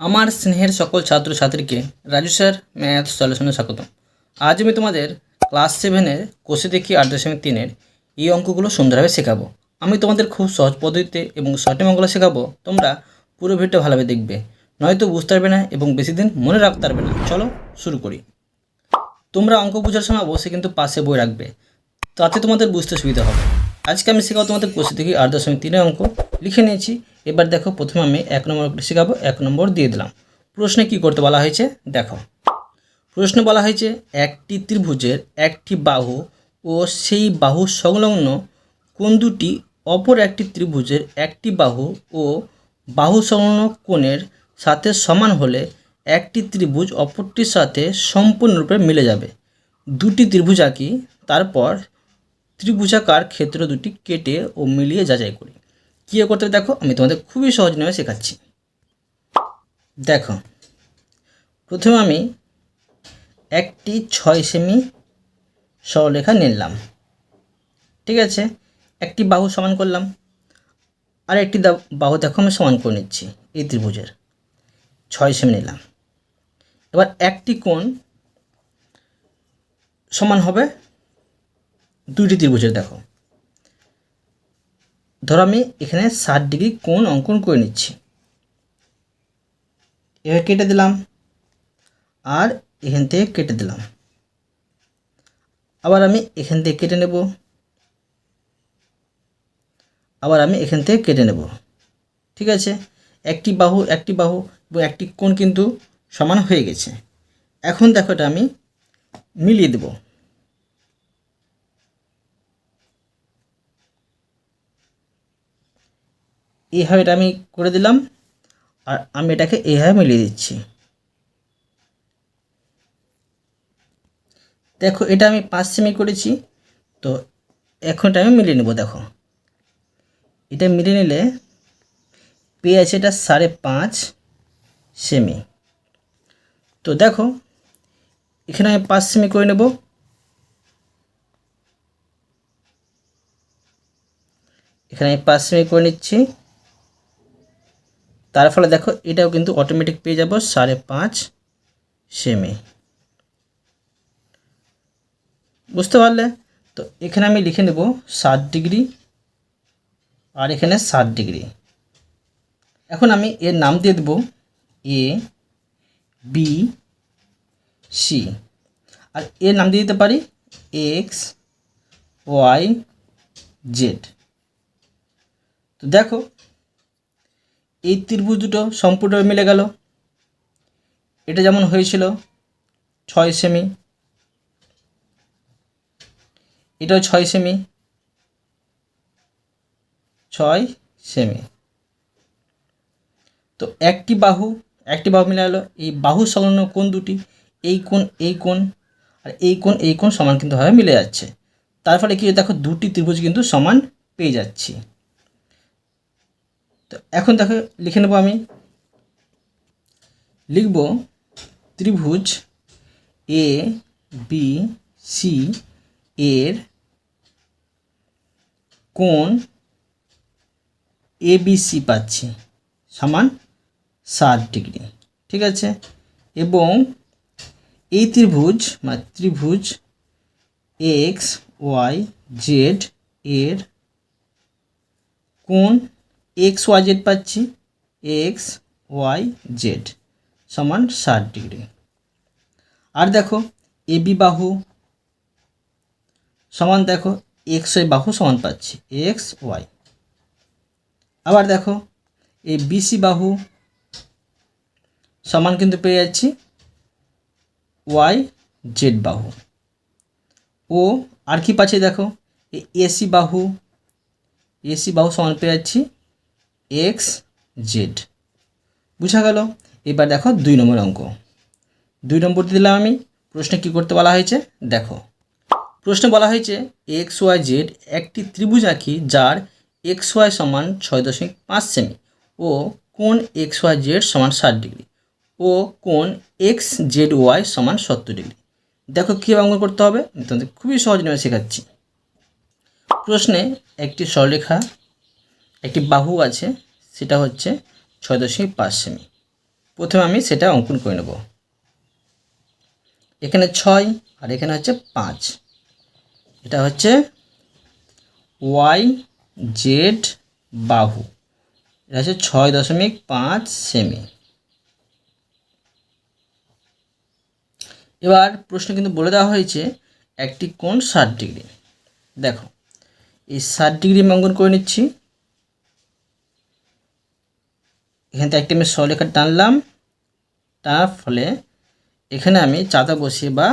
আমার স্নেহের সকল ছাত্রছাত্রীকে রাজু স্যার, ম্যাথ সলিউশনে স্বাগত আজ আমি তোমাদের ক্লাস সেভেনের কোষে দেখি আট দশমিক তিনের এই অঙ্কগুলো সুন্দরভাবে শেখাবো। আমি তোমাদের খুব সহজ পদ্ধতিতে এবং সঠিক অঙ্কগুলো শেখাবো, তোমরা পুরো ভিডিওটা ভালোভাবে দেখবে। নয়তো বুঝতে পারবে না এবং বেশি দিন মনে রাখতে পারবে না। চলো শুরু করি। তোমরা অঙ্ক বোঝার সময় অবশ্যই কিন্তু পাশে বই রাখবে। তাতে তোমাদের বুঝতে সুবিধা হবে। আজকে আমি শেখাবো তোমাদের কোষে থেকে আট দশমিক তিনের অঙ্ক। লিখে নিয়েছি। এবার দেখো প্রথমে আমি এক নম্বর শেখাবো এক নম্বর দিয়ে দিলাম। প্রশ্নে কি করতে বলা হয়েছে? দেখো। প্রশ্নে বলা হয়েছে, একটি ত্রিভুজের একটি বাহু ও সেই বাহু সংলগ্ন কোন দুটি, অপর একটি ত্রিভুজের একটি বাহু ও বাহু সংলগ্ন কোণের সাথে সমান হলে একটি ত্রিভুজ অপরটির সাথে সম্পূর্ণরূপে মিলে যাবে। দুটি ত্রিভুজ আঁকি তারপর ত্রিভুজাকার ক্ষেত্র দুটি কেটে ও মিলিয়ে যাচাই করি। কী করতে হবে? দেখো, আমি তোমাদের খুবই সহজ নিয়মে শেখাচ্ছি। দেখো, প্রথমে আমি একটি ছয় সেমি সরলরেখা নিলাম। ঠিক আছে? একটি বাহু সমান করলাম। আর একটি বাহু দেখো, আমি সমান করে নিচ্ছি, এই ত্রিভুজের। ছয় সেমি নিলাম। এবার একটি কোণ সমান হবে দুইটি ত্রিভুজের, দেখো। ধরো আমি এখানে ষাট ডিগ্রি কোণ অঙ্কন করে নিচ্ছি। এভাবে কেটে দিলাম। আর এখান থেকে কেটে দিলাম। আবার আমি এখান থেকে কেটে নেব। আবার আমি এখান থেকে কেটে নেব। ঠিক আছে? একটি বাহু একটি বাহু এবং একটি কোণ কিন্তু সমান হয়ে গেছে। এখন দেখো এটা আমি মিলিয়ে দেবো। এইভাবে এটা আমি করে দিলাম, আর আমি এটাকে এইভাবে মিলিয়ে দিচ্ছি। দেখো, এটা আমি পাঁচ সেমি করেছি, তো এখন এটা আমি মিলিয়ে নেব, দেখো। এটা মিলিয়ে নিলে পেয়ে আছে এটা সাড়ে পাঁচ সেমি তো দেখো, এখানে আমি পাঁচ সেমি করে নেব। এখানে আমি পাঁচ সেমি করে নিচ্ছি। তার ফলে দেখো, এটাও কিন্তু অটোমেটিক পেয়ে যাব সাড়ে পাঁচ সেমি। বুঝতে পারলে? তো এখানে আমি লিখে নেব সাত ডিগ্রি আর এখানে সাত ডিগ্রি। এখন আমি এর নাম দিয়ে দেবো এ বি সি আর এর নাম দিয়ে দিতে পারি এক্স ওয়াই জেড তো দেখো এই ত্রিভুজ দুটো সম্পূর্ণ মিলে গেল। এটা যেমন হয়েছিল, ছয় সেমি। এটাও ছয় সেমি। ছয় সেমি। তো একটি বাহু একটি বাহু মিলে গেলো। এই বাহু সংলগ্ন কোণ দুটি, এই কোণ এই কোণ, আর এই কোণ এই কোণ সমান কিন্তু ভাবে মিলে যাচ্ছে। তার ফলে কি দেখো, দুটি ত্রিভুজ কিন্তু সমান পেয়ে যাচ্ছি। তো এখন দেখো লিখে নেব আমি। লিখব ত্রিভুজ এ বি সি এর কোণ এ বি সি পাচ্ছি। সমান ষাট ডিগ্রি। ঠিক আছে? এবং এই ত্রিভুজ মানে ত্রিভুজ এক্স ওয়াই জেড এর কোণ এক্স ওয়াই জেড পাচ্ছি। এক্স ওয়াই জেড সমান ষাট ডিগ্রি। আর দেখো এ বি বাহু সমান দেখো এক্স ওয়াই বাহু সমান পাচ্ছি। এক্স ওয়াই আবার দেখো এই বিসি বাহু সমান কিন্তু পেয়ে যাচ্ছি ওয়াই জেড বাহু। ও, আর কি পাচ্ছি দেখো এসি বাহু এসি বাহু সমান পেয়ে যাচ্ছি এক্স জেড বুঝা গেল? এবার দেখো দুই নম্বর অঙ্ক। দুই নম্বর দিলাম আমি। প্রশ্নে কি করতে বলা হয়েছে? দেখো। প্রশ্নে বলা হয়েছে এক্স ওয়াই জেড একটি ত্রিভুজ আঁকি যার এক্স ওয়াই সমান ছয় দশমিক পাঁচ সেমি ও কোণ এক্স ওয়াই জেড সমান ষাট ডিগ্রি ও কোণ এক্স জেড ওয়াই সমান সত্তর ডিগ্রি। দেখো কীভাবে অঙ্কন করতে হবে? তোমাদের খুবই সহজ নিয়মে শেখাচ্ছি। প্রশ্নে একটি সরলরেখা একটি বাহু আছে, সেটা হচ্ছে ছয় দশমিক পাঁচ সেমি। প্রথমে আমি সেটা অঙ্কন করে নেব। এখানে ছয় আর এখানে হচ্ছে পাঁচ। এটা হচ্ছে ওয়াই জেড বাহু। এটা হচ্ছে ছয় দশমিক পাঁচ সেমি। এবার প্রশ্ন কিন্তু বলে দেওয়া হয়েছে, একটি কোণ ষাট ডিগ্রি। দেখো, এই ষাট ডিগ্রি আমি অঙ্কন করে নিচ্ছি। এখান থেকে একটি আমি সরলেখা টানলাম। টানার ফলে এখানে আমি চাঁদা বসিয়ে বা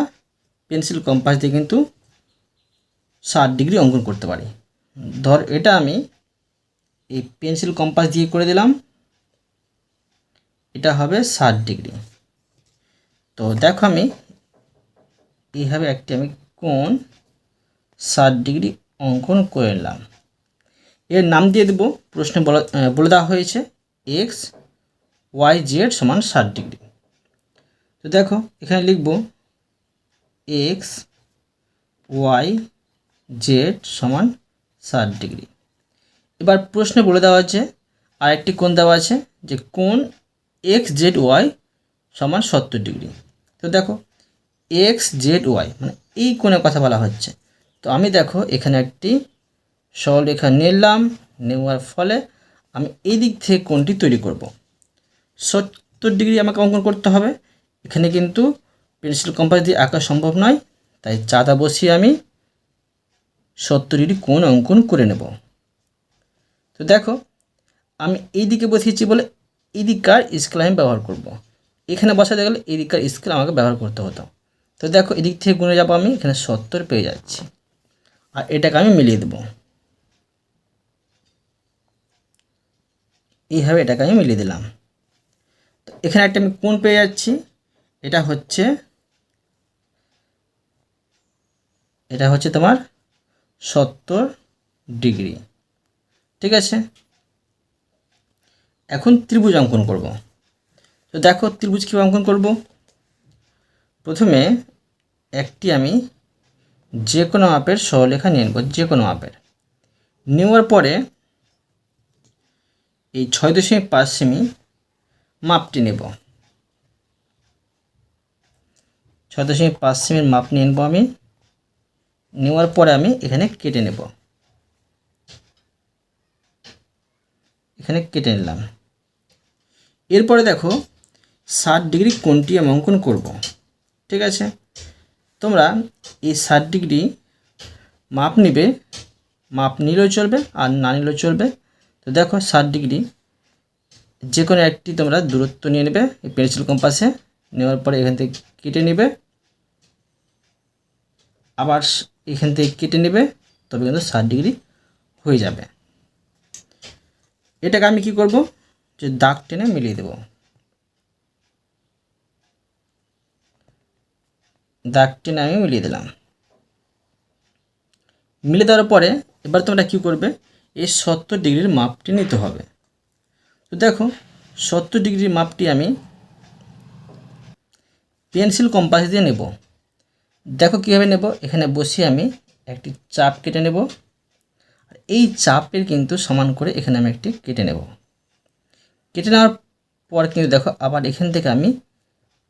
পেন্সিল কম্পাস দিয়ে কিন্তু ষাট ডিগ্রি অঙ্কন করতে পারি। ধর এটা আমি এই পেন্সিল কম্পাস দিয়ে করে দিলাম। এটা হবে ষাট ডিগ্রি। তো দেখো আমি এইভাবে একটি আমি কোন ষাট ডিগ্রি অঙ্কন করে নিলাম। এর নাম দিয়ে দেবো, প্রশ্নে বলা বলে দেওয়া হয়েছে। এক্স, ওয়াই, জেড সমান ষাট ডিগ্রি। তো দেখো, এখানে লিখব এক্স, ওয়াই, জেড সমান ষাট ডিগ্রি। এবার প্রশ্নে বলে দেওয়া আছে, আরেকটি কোণ দেওয়া আছে, যে কোণ এক্স, জেড, ওয়াই সমান সত্তর ডিগ্রি। তো দেখো, এক্স, জেড, ওয়াই মানে এই কোণের কথা বলা হচ্ছে। তো আমি দেখো, এখানে একটি সরলরেখা নিলাম, নেওয়ার ফলে আমি এই দিক থেকে কোনটি তৈরি করব? সত্তর ডিগ্রি আমাকে অঙ্কন করতে হবে। এখানে কিন্তু পেন্সিল কম্পাস দিয়ে আঁকা সম্ভব নয়, তাই চাঁদা বসিয়ে আমি সত্তর ডিগ্রি কোণ অঙ্কন করে নেব। তো দেখো, আমি এই দিকে বসিয়েছি বলে এই দিককার স্কেল আমি ব্যবহার করব। এখানে বসাতে গেলে এই দিককার স্কেল আমাকে ব্যবহার করতে হতো। তো দেখো, এদিক থেকে গুনে যাব আমি, এখানে সত্তর পেয়ে যাচ্ছি। আর এটাকে আমি মিলিয়ে দেবো। এইভাবে এটাকে আমি মিলিয়ে দিলাম। তো এখানে একটা আমি কোন পেয়ে যাচ্ছি। এটা হচ্ছে এটা হচ্ছে তোমার সত্তর ডিগ্রি। ঠিক আছে? এখন ত্রিভুজ অঙ্কন করব। তো দেখো ত্রিভুজ কীভাবে অঙ্কন করব। প্রথমে একটি আমি যে কোনো মাপের সরলেখা নিয়ে নেব, যে কোনো মাপের। নেওয়ার পরে এই ছয় দশমিক পাঁচ সেমি মাপটি নেব। ছয় দশমিক পাঁচ সেমির মাপ নিয়ে নেব আমি। নেওয়ার পরে আমি এখানে কেটে নেব। এখানে কেটে নিলাম। এরপরে দেখো, ষাট ডিগ্রি কোনটি আমি অঙ্কন করব। ঠিক আছে? তোমরা এই ষাট ডিগ্রি মাপ নিবে, মাপ নিলেও চলবে আর না নিলেও চলবে। তো দেখো ষাট ডিগ্রি যে কোনো একটি তোমরা দূরত্ব নিয়ে নেবে পেন্সিল কম্পাসে নেওয়ার পরে এখান থেকে কেটে নেবে। আবার এখান থেকে কেটে নেবে, তবে কিন্তু ষাট ডিগ্রি হয়ে যাবে। এটাকে আমি কি করব? যে দাগ টেনে মিলিয়ে দেব। দাগ টেনে আমি মিলিয়ে দিলাম। মিলিয়ে দেওয়ার পরে এবার তোমরা কি করবে? এই সত্তর ডিগ্রির মাপটি নিতে হবে। তো দেখো, সত্তর ডিগ্রির মাপটি আমি পেন্সিল কম্পাস দিয়ে নেব। দেখো কীভাবে নেব, এখানে বসে আমি একটি চাপ কেটে নেব। আর এই চাপের কিন্তু সমান করে এখানে আমি একটি কেটে নেব। কেটে নেওয়ার পর কিন্তু দেখো, আবার এখান থেকে আমি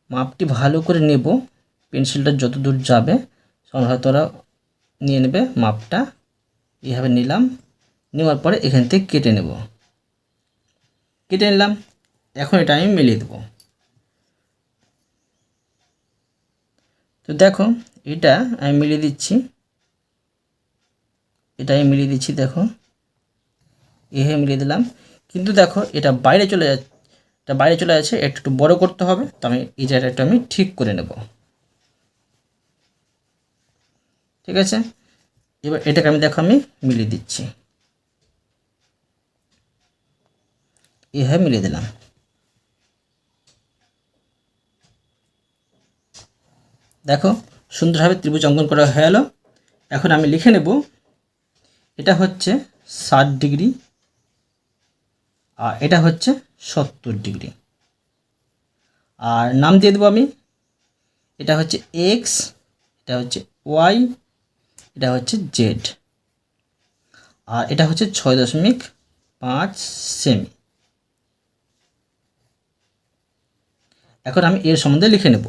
মাপটি ভালো করে নেব। পেন্সিলটা যত দূর যাবে তোরা নিয়ে নেবে, মাপটা এইভাবে নিলাম। নেওয়ার পরে এখান থেকে কেটে নেব। কেটে নিলাম। এখন এটা আমি মিলিয়ে দেবো। তো দেখো, এটা আমি মিলিয়ে দিচ্ছি। এটা আমি মিলিয়ে দিচ্ছি, দেখো। এভাবে মিলিয়ে দিলাম। কিন্তু দেখো, এটা বাইরে চলে যাচ্ছে, এটা বাইরে চলে যাচ্ছে একটু একটু বড় করতে হবে। তো আমি এই জায়গাটা আমি ঠিক করে নেব। ঠিক আছে? এবার এটাকে আমি দেখো আমি মিলিয়ে দিচ্ছি। এভাবে মিলিয়ে দিলাম। দেখো, সুন্দরভাবে ত্রিভুজ অঙ্কন করা হয়ে গেল এখন আমি লিখে নেব, এটা হচ্ছে ষাট ডিগ্রি আর এটা হচ্ছে সত্তর ডিগ্রি। আর নাম দিয়ে দেবো আমি, এটা হচ্ছে এক্স, এটা হচ্ছে ওয়াই, এটা হচ্ছে জেড। আর এটা হচ্ছে ছয় দশমিক পাঁচ সেমি। এখন আমি এর সম্বন্ধে লিখে নেব।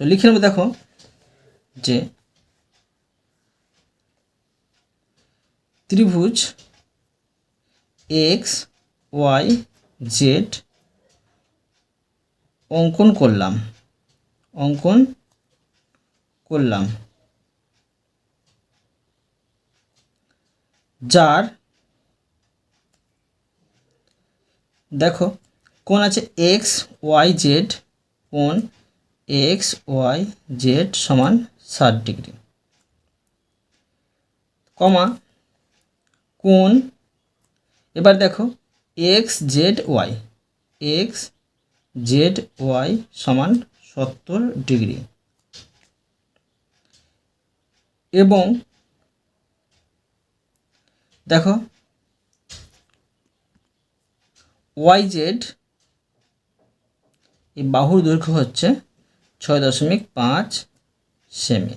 তো লিখে নেব দেখো যে ত্রিভুজ এক্স, ওয়াই, জেড অঙ্কন করলাম। অঙ্কন করলাম। যার দেখো কোন আছে? এক্স ওয়াই জেড কোন? এক্স ওয়াই জেড সমান ষাট ডিগ্রি। কমা, কোন? এবার দেখো X Z Y X Z Y সমান সত্তর ডিগ্রি। এবং দেখো ওয়াই জেড এই বাহুর দৈর্ঘ্য হচ্ছে ছয় দশমিক পাঁচ সেমি।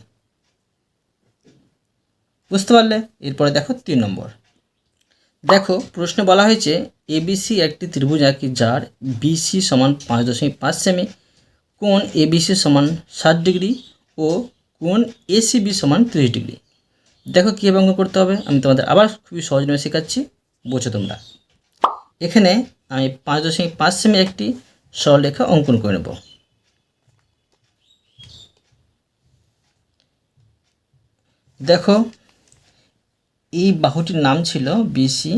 বুঝতে পারলে? এরপরে দেখো তিন নম্বর। দেখো, প্রশ্ন বলা হয়েছে এবিসি একটি ত্রিভুজ আঁকি যার বিসি সমান পাঁচ দশমিক পাঁচ সেমি। কোন এবিসি সমান ষাট ডিগ্রি ও কোন এসিবি সমান ত্রিশ ডিগ্রি। দেখো কীভাবে অঙ্কন করতে হবে? আমি তোমাদের আবার খুবই সহজ নিয়ে শেখাচ্ছি, বোঝো তোমরা। এখানে আমি পাঁচ দশমিক পাঁচ সেমি একটি সরলরেখা অঙ্কন করে নেব। দেখো, এই বাহুটির নাম ছিল বিসি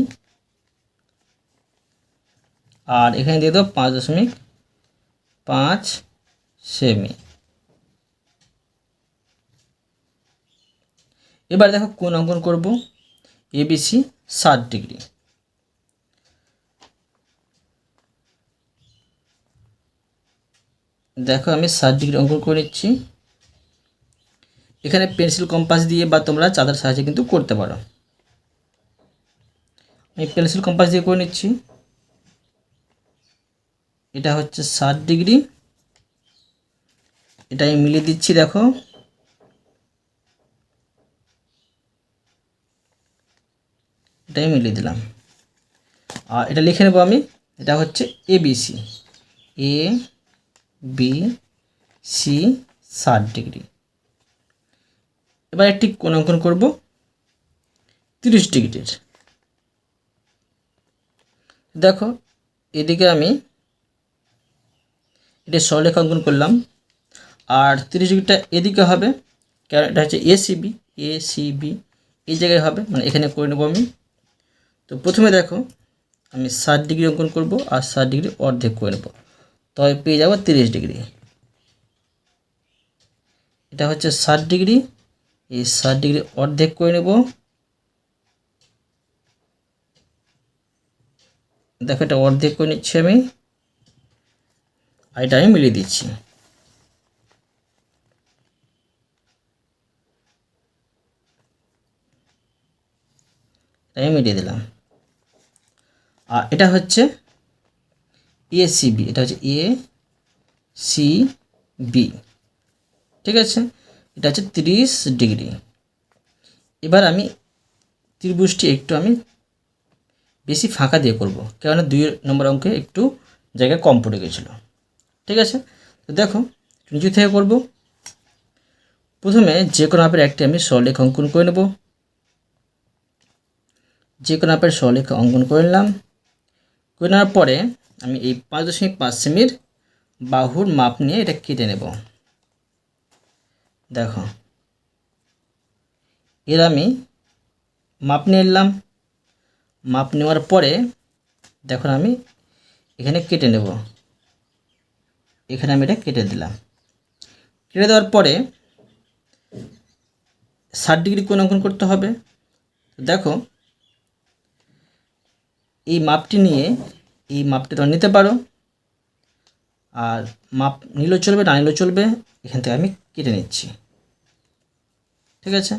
আর এখানে দিয়ে দেবো পাঁচ দশমিক পাঁচ সেমি। এবার দেখো কোন অঙ্কন করব? এবিসি ষাট ডিগ্রি। দেখো, আমি ষাট ডিগ্রি অঙ্কন করে নিচ্ছি। এখানে পেন্সিল কম্পাস দিয়ে বা তোমরা চাঁদার সাহায্যে কিন্তু করতে পারো। আমি পেন্সিল কম্পাস দিয়ে করে নিচ্ছি। এটা হচ্ছে ষাট ডিগ্রি। এটা আমি মিলিয়ে দিচ্ছি, দেখো। এটাই মিলিয়ে দিলাম। আর এটা লিখে নেব আমি। এটা হচ্ছে এবিসি এ বি সি ষাট ডিগ্রি এবার একটি কোণ অঙ্কন করব। তিরিশ ডিগ্রির। দেখো, এদিকে আমি এটা সরলেখা অঙ্কন করলাম। আর তিরিশ ডিগ্রিটা এদিকে হবে, কারণ এটা হচ্ছে এসিবি এসিবি এই জায়গায় হবে মানে এখানে করে নেব আমি। তো প্রথমে দেখো, আমি ষাট ডিগ্রি অঙ্কন করব আর ষাট ডিগ্রি অর্ধেক করে নেব। তবে পেয়ে যাব তিরিশ ডিগ্রি। এটা হচ্ছে ষাট ডিগ্রি। এই ষাট ডিগ্রি অর্ধেক করে নেব। দেখো এটা অর্ধেক করে নিচ্ছি আমি। আর এটা আমি মিলিয়ে দিচ্ছি। আমি মিলিয়ে দিলাম। আর এটা হচ্ছে এ বি এটা হচ্ছে এ সি বি ঠিক আছে? এটা হচ্ছে তিরিশ ডিগ্রি। এবার আমি ত্রিভুজটি একটু আমি বেশি ফাঁকা দিয়ে করব, কেননা দুই নম্বর অঙ্কে একটু জায়গা কম পড়ে গেছিল। ঠিক আছে? তো দেখো, নিচু থেকে করব। প্রথমে যে কোনো মাপের একটি আমি সরলেখ অঙ্কন করে নেব। যে কোনো মাপের সরলেখ অঙ্কন করে নিলাম। করে নেওয়ার পরে আমি এই পাঁচ দশমিক পাঁচ সেমির বাহুর মাপ নিয়ে এটা কেটে নেব। দেখো। এর আমি মাপ নিয়ে এলাম মাপ নেওয়ার পরে দেখো আমি এখানে কেটে নেব। এখানে আমি এটা কেটে দিলাম। কেটে দেওয়ার পরে ষাট ডিগ্রি কোন অঙ্কন করতে হবে। দেখো, এই মাপটি নিয়ে এই মাপটি তোমরা নিতে পারো। আর মাপ নিলেও চলবে, না নিলেও চলবে, এখান থেকে আমি কেটে নিচ্ছি। ঠিক আছে?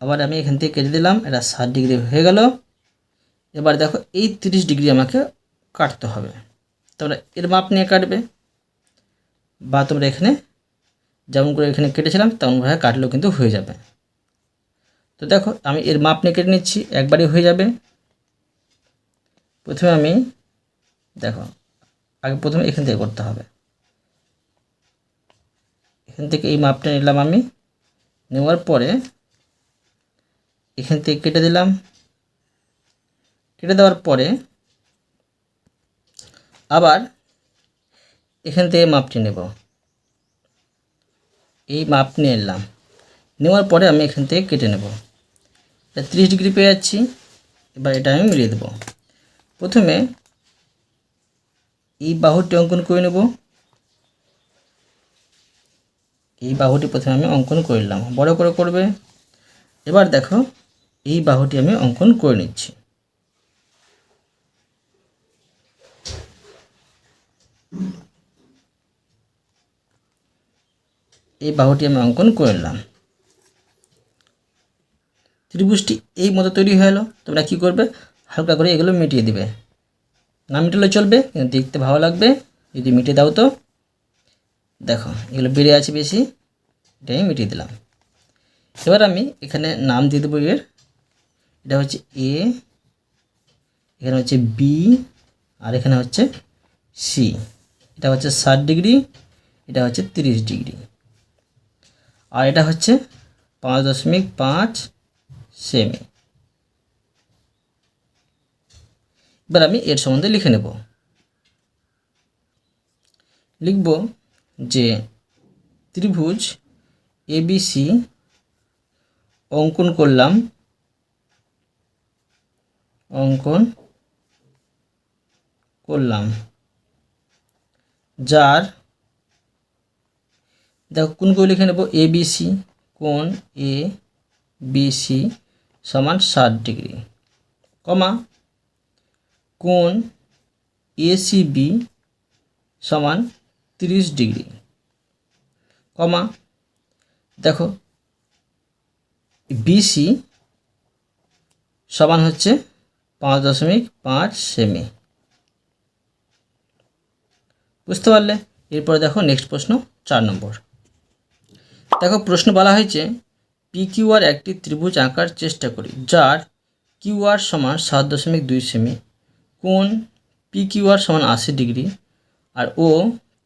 আবার আমি এখান থেকে কেটে দিলাম, এটা ষাট ডিগ্রি হয়ে গেল। এবার দেখো, এই তিরিশ ডিগ্রি আমাকে কাটতে হবে। তোমরা এর মাপ নিয়ে কাটবে। বা তোমরা এখানে যেমন করে এখানে কেটেছিলাম, তেমনভাবে কাটলেও কিন্তু হয়ে যাবে। তো দেখো, আমি এর মাপ নিয়ে কেটে নিচ্ছি, একবারই হয়ে যাবে। প্রথমে আমি দেখো, আগে প্রথমে এখান থেকে করতে হবে। এখান থেকে এই মাপটা নিলাম আমি। নেওয়ার পরে এখান থেকে কেটে দিলাম। কেটে দেওয়ার পরে আবার এখান থেকে মাপটি নেব। এই মাপ নিয়ে এলাম নেওয়ার পরে আমি এখান থেকে কেটে নেব। এটা তিরিশ ডিগ্রি পেয়ে যাচ্ছি। এবার এটা আমি মিলিয়ে দেবো। প্রথমে এই বাহুটি অঙ্কন করে নেব। এই বাহুটি প্রথমে আমি অঙ্কন করলাম বড় করে করবে। এবার দেখো, এই বাহুটি আমি অঙ্কন করে নিচ্ছি। এই বাহুটি আমি অঙ্কন করে নিলাম। ত্রিভুজটি এই মতো তৈরি হয়ে এলো। তোমরা কী করবে? হালকা করে এগুলো মিটিয়ে দিবে। না মিটালে চলবে কিন্তু দেখতে ভালো লাগবে, যদি মিটিয়ে দাও তো। দেখো, এগুলো বেড়ে আছে বেশি, এটাই মিটিয়ে দিলাম। এবার আমি এখানে নাম দিয়ে দেবো এর। এটা হচ্ছে এ এখানে হচ্ছে বি আর এখানে হচ্ছে সি এটা হচ্ছে ষাট ডিগ্রি, এটা হচ্ছে তিরিশ ডিগ্রি। আর এটা হচ্ছে পাঁচ দশমিক পাঁচ সেমি। এবার আমি এর সম্বন্ধে লিখে নেব। লিখব যে ত্রিভুজ এবিসি অঙ্কন করলাম। অঙ্কন করলাম। যার, দেখো কোন করে লিখে নেব? এ বিসি কোন এ বিসি সমান ষাট ডিগ্রি, কমা কোন এসিবি সমান তিরিশ ডিগ্রি। কমা, দেখো বিসি সমান হচ্ছে পাঁচ দশমিক পাঁচ সেমি। বুঝতে পারলে? এরপরে দেখো নেক্সট প্রশ্ন, চার নম্বর। দেখো, প্রশ্ন বলা হয়েছে পি কিউআর একটি ত্রিভুজ আঁকার চেষ্টা করি, যার কিউআর সমান সাত দশমিক দুই সেমি। কোণ পি কিউ আর সমান আশি ডিগ্রি আর ও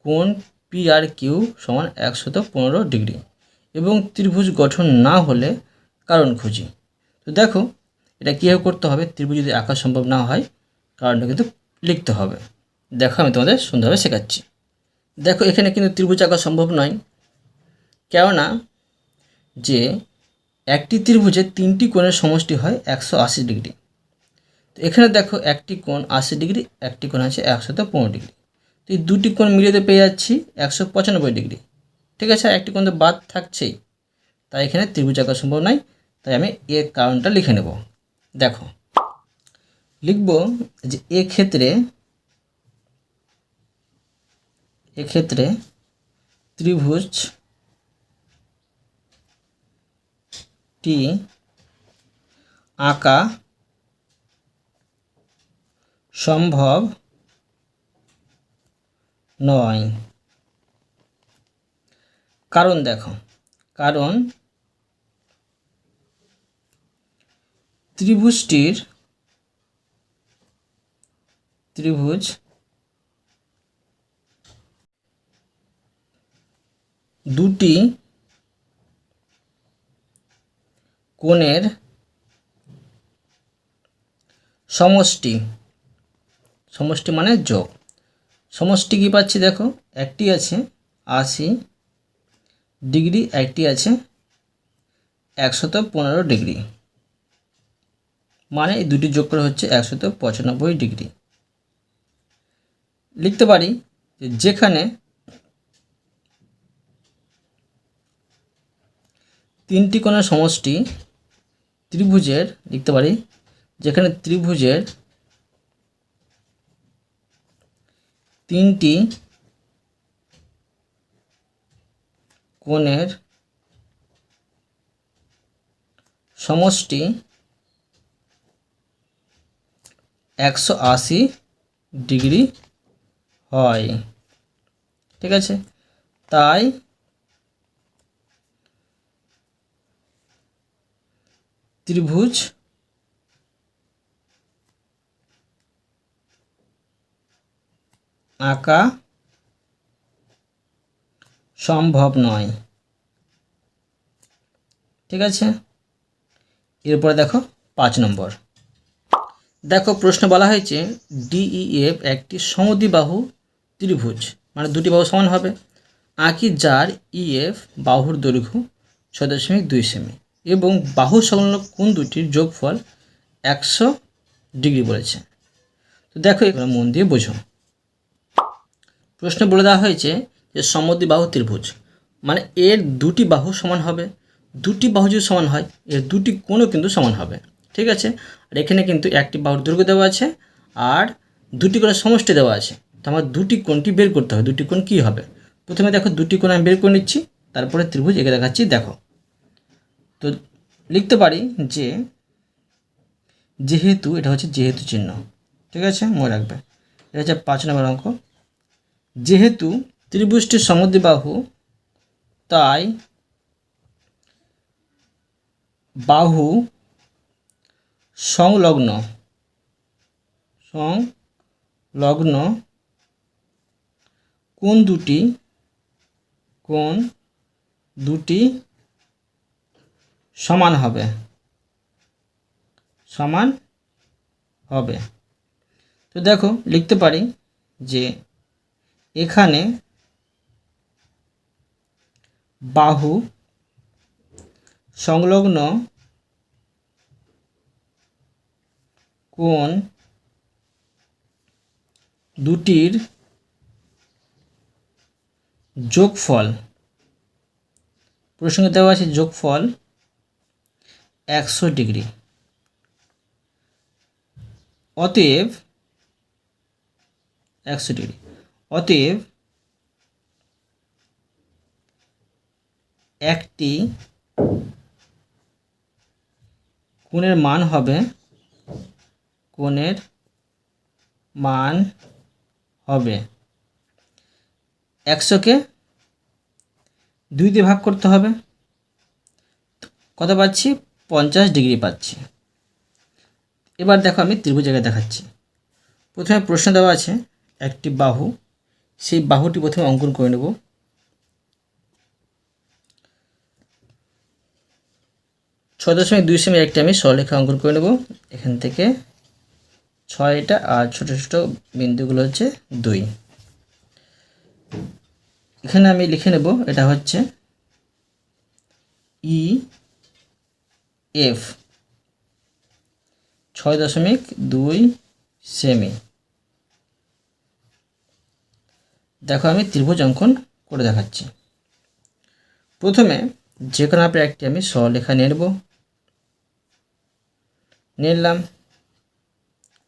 কোণ পি আর কিউ সমান একশত পনেরো ডিগ্রি এবং ত্রিভুজ গঠন না হলে কারণ খুঁজি। তো দেখো, এটা কীভাবে করতে হবে? ত্রিভুজ যদি আঁকা সম্ভব না হয়, কারণটা কিন্তু লিখতে হবে। দেখো, আমি তোমাদের সুন্দরভাবে শেখাচ্ছি। দেখো, এখানে কিন্তু ত্রিভুজ আঁকা সম্ভব নয়। কেননা যে একটি ত্রিভুজে তিনটি কোণের সমষ্টি হয় একশো আশি ডিগ্রি। এখানে দেখো একটি কোণ আশি ডিগ্রি, একটি কোণ আছে একশত পনেরো ডিগ্রি। তো এই দুটি কোণ মিলিয়ে তো পেয়ে যাচ্ছি একশো পঁচানব্বই ডিগ্রি। ঠিক আছে একটি কোণ তো বাদ থাকছেই। তাই এখানে ত্রিভুজ আঁকা সম্ভব নয়, তাই আমি এর কারণটা লিখে নেব। দেখো, লিখব যে এক্ষেত্রে এক্ষেত্রে ত্রিভুজ টি আঁকা সম্ভব নয়। কারণ দেখো কারণ ত্রিভুজটির ত্রিভুজ দুটি কোণের সমষ্টি। সমষ্টি মানে যোগ। সমষ্টি কী পাচ্ছি দেখো? একটি আছে আশি ডিগ্রি, একটি আছে একশত পনেরো ডিগ্রি। মানে এই দুটি যোগ করে হচ্ছে একশত পঁচানব্বই ডিগ্রি। লিখতে পারি যেখানে তিনটি কোণের সমষ্টি ত্রিভুজের, লিখতে পারি, যেখানে ত্রিভুজের তিনটি কোণের সমষ্টি একশো আশি ডিগ্রি হয়। ঠিক আছে? তাই ত্রিভুজ আঁকা সম্ভব নয়। ঠিক আছে? এরপরে দেখো পাঁচ নম্বর। দেখো, প্রশ্ন বলা হয়েছে ডিইএফ একটি সমদ্বিবাহু ত্রিভুজ মানে দুটি বাহু সমান হবে। আঁকি যার ইএফ বাহুর দৈর্ঘ্য ছয় দশমিক দুই সেমি এবং বাহু সংলগ্ন কোন দুটির যোগফল একশো ডিগ্রি বলেছে। তো দেখো এগুলো মন দিয়ে বোঝো। প্রশ্ন বলে দেওয়া হয়েছে যে সমদ্বিবাহু ত্রিভুজ। মানে এর দুটি বাহু সমান হবে। দুটি বাহু যদি সমান হয়, এর দুটি কোণও কিন্তু সমান হবে। ঠিক আছে? আর এখানে কিন্তু একটি বাহুর দৈর্ঘ্য দেওয়া আছে আর দুটি কোণের সমষ্টি দেওয়া আছে। তো আমার দুটি কোণটি বের করতে হবে। দুটি কোণ কী হবে? প্রথমে দেখো দুটি কোণ আমি বের করে নিচ্ছি, তারপরে ত্রিভুজ এঁকে দেখাচ্ছি, দেখো। তো লিখতে পারি যে যেহেতু, এটা হচ্ছে যেহেতু চিহ্ন। ঠিক আছে? মনে রাখবে। এটা হচ্ছে পাঁচ নম্বর অঙ্ক। যেহেতু ত্রিভুজটি সমদ্বিবাহু, তাই বাহু সংলগ্ন সংলগ্ন কোন দুটি কোন দুটি সমান হবে সমান হবে। তো দেখো, লিখতে পারি যে এখানে বাহু, সংলগ্ন কোণ দুটির যোগফল। প্রসঙ্গে দেওয়া আছে যোগফল একশো ডিগ্রি। অতএব একশো ডিগ্রি। অতএব একটি কোণের মান হবে, কোণের মান হবে একশোকে দুই দিয়ে ভাগ করতে হবে। কত পাচ্ছি? পঞ্চাশ ডিগ্রি পাচ্ছি। এবার দেখো আমি ত্রিভুজ জায়গায় দেখাচ্ছি। প্রথমে প্রশ্ন দেওয়া আছে, একটি বাহু সেই বাহুটি প্রথমে অঙ্কন করে নেব। ছয় দশমিক দুই সেমি একটি আমি সরলেখা অঙ্কন করে নেব। এখান থেকে ছয়টা আর ছোটো ছোটো বিন্দুগুলো হচ্ছে দুই। এখানে আমি লিখে নেব, এটা হচ্ছে ই এফ ছয় দশমিক দুই সেমি। দেখো আমি ত্রিভুজ অঙ্কন করে দেখাচ্ছি। প্রথমে যে কোনো আপনি একটি আমি সরলেখা নিয়ে নেব। নিলাম।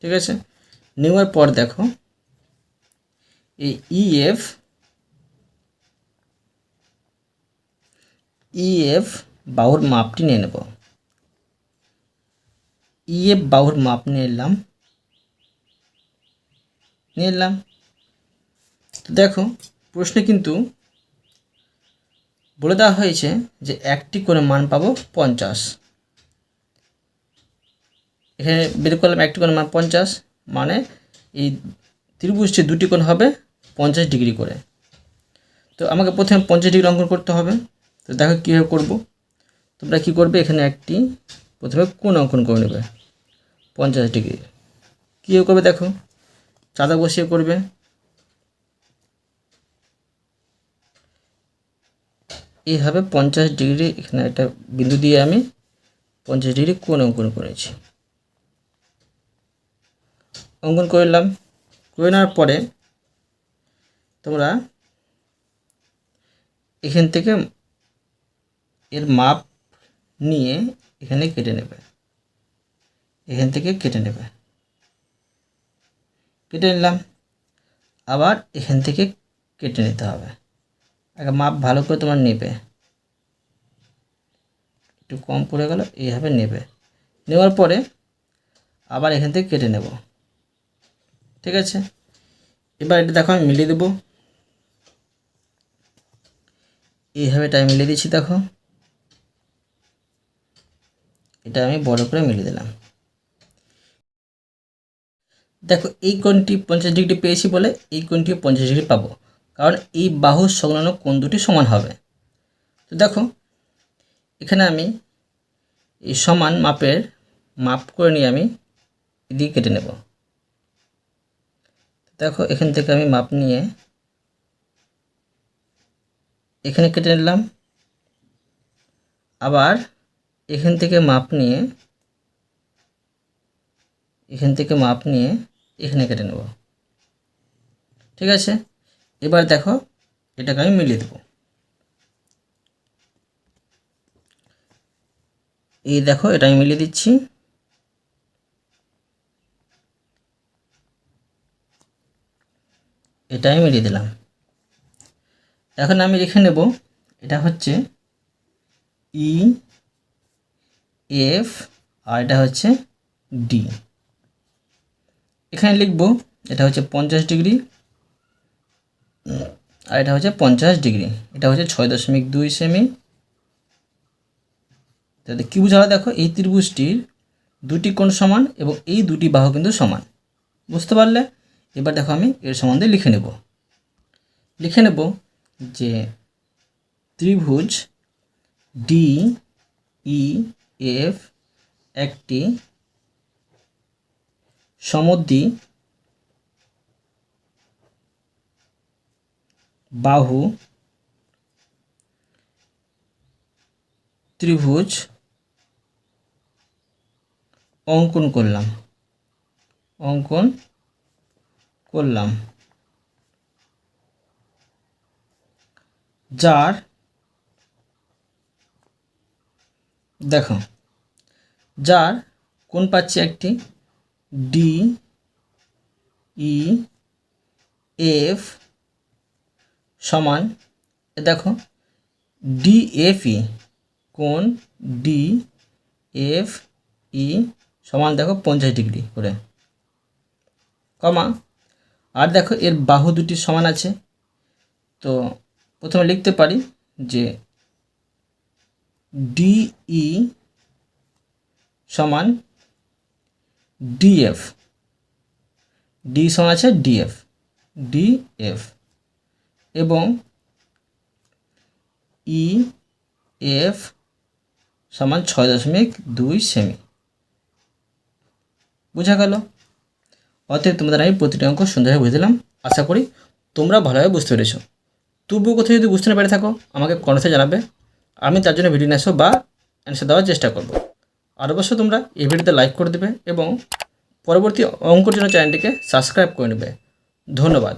ঠিক আছে? নেওয়ার পর দেখো, এই ইএফ ইএফ বাহুর মাপটি নিয়ে নেব। ইএফ বাহুর মাপ নিয়ে এলাম তো দেখো, প্রশ্নে কিন্তু বলে দেওয়া হয়েছে যে একটি করে মান পাবো পঞ্চাশ। এখানে বের করলাম একটি কোণ মান পঞ্চাশ মানে এই ত্রিভুজটি দুটি কোণ হবে পঞ্চাশ ডিগ্রি করে। তো আমাকে প্রথমে পঞ্চাশ ডিগ্রি অঙ্কন করতে হবে। তো দেখো কীভাবে করব। তোমরা কী করবে, এখানে একটি প্রথমে কোণ অঙ্কন করে নেবে, পঞ্চাশ ডিগ্রি। কীভাবে করবে দেখো, চাঁদা বসিয়ে করবে। এইভাবে পঞ্চাশ ডিগ্রি এখানে একটা বিন্দু দিয়ে আমি পঞ্চাশ ডিগ্রি কোণ অঙ্কন করেছি। অঙ্কন করলাম করে নেওয়ার পরে তোমরা এখান থেকে এর মাপ নিয়ে এখানে কেটে নেবে। এখান থেকে কেটে নেবে। কেটে নিলাম। আবার এখান থেকে কেটে নিতে হবে। একটা মাপ ভালো করে তোমার নেবে। একটু কম পড়ে গেল, এইভাবে নেবে। নেওয়ার পরে আবার এখান থেকে কেটে নেব। ঠিক আছে? এবার এটা দেখো, আমি মিলিয়ে দেবো। এইভাবে এটা মিলিয়ে দিচ্ছি, দেখো। এটা আমি বড় করে মিলিয়ে দিলাম। দেখো, এই কোণটি পঞ্চাশ ডিগ্রি পেয়েছি বলে এই কোণটিও পঞ্চাশ ডিগ্রি পাবো। কারণ এই বাহু সংলগ্ন কোণ দুটি সমান হবে? তো দেখো, এখানে আমি এই সমান মাপের মাপ করে নিয়ে আমি এদিকে কেটে নেব। দেখো, এখান থেকে আমি মাপ নিয়ে এখানে কেটে নিলাম। আবার এখান থেকে মাপ নিয়ে, এখান থেকে মাপ নিয়ে এখানে কেটে নেব। ঠিক আছে? এবার দেখো, এটাকে আমি মিলিয়ে দেবো। এই দেখো, এটা আমি মিলিয়ে দিচ্ছি। এটা আমি মিলিয়ে দিলাম। এখন আমি লিখে নেব, এটা হচ্ছে ই এফ আর এটা হচ্ছে ডি এখানে লিখব, এটা হচ্ছে পঞ্চাশ ডিগ্রি। আর এটা হচ্ছে পঞ্চাশ ডিগ্রি। এটা হচ্ছে ছয় দশমিক দুই সেমি। তাহলে কী বোঝালো দেখো? এই ত্রিভুজটির দুটি কোণ সমান এবং এই দুটি বাহু কিন্তু সমান। বুঝতে পারলে? এবার দেখো আমি এর সম্বন্ধে লিখে নেব। লিখে নেব যে ত্রিভুজ ডি ই এফ একটি সমদ্বি বাহু, ত্রিভুজ, অঙ্কন করলাম। অঙ্কন করলাম। যার, দেখো, যার, কোন পাচ্ছি একটি? ডি, ই, এফ সমান দেখো ডিএফই কোন ডি এফ ই সমান দেখো পঞ্চাশ ডিগ্রি করে। কমা, আর দেখো এর বাহু দুটি সমান আছে। তো প্রথমে লিখতে পারি যে ডিই সমান ডিএফ ডি সমান আছে ডিএফ ডিএফ এবং ই এফ সমান ছয় দশমিক দুই সেমি। বোঝা গেল? অতএব তোমাদের আমি প্রতিটি অঙ্ক সুন্দরভাবে বুঝে আশা করি তোমরা ভালোভাবে বুঝতে পেরেছ। তবুও কোথাও যদি বুঝতে না পেরে থাকো, আমাকে কমেন্টে জানাবে। আমি তার জন্য ভিডিও নিয়ে বা অ্যান্সার দেওয়ার চেষ্টা করব। আর অবশ্য তোমরা এই ভিডিওতে লাইক করে দেবে এবং পরবর্তী অঙ্কর জন্য চ্যানেলটিকে সাবস্ক্রাইব করে নেবে। ধন্যবাদ।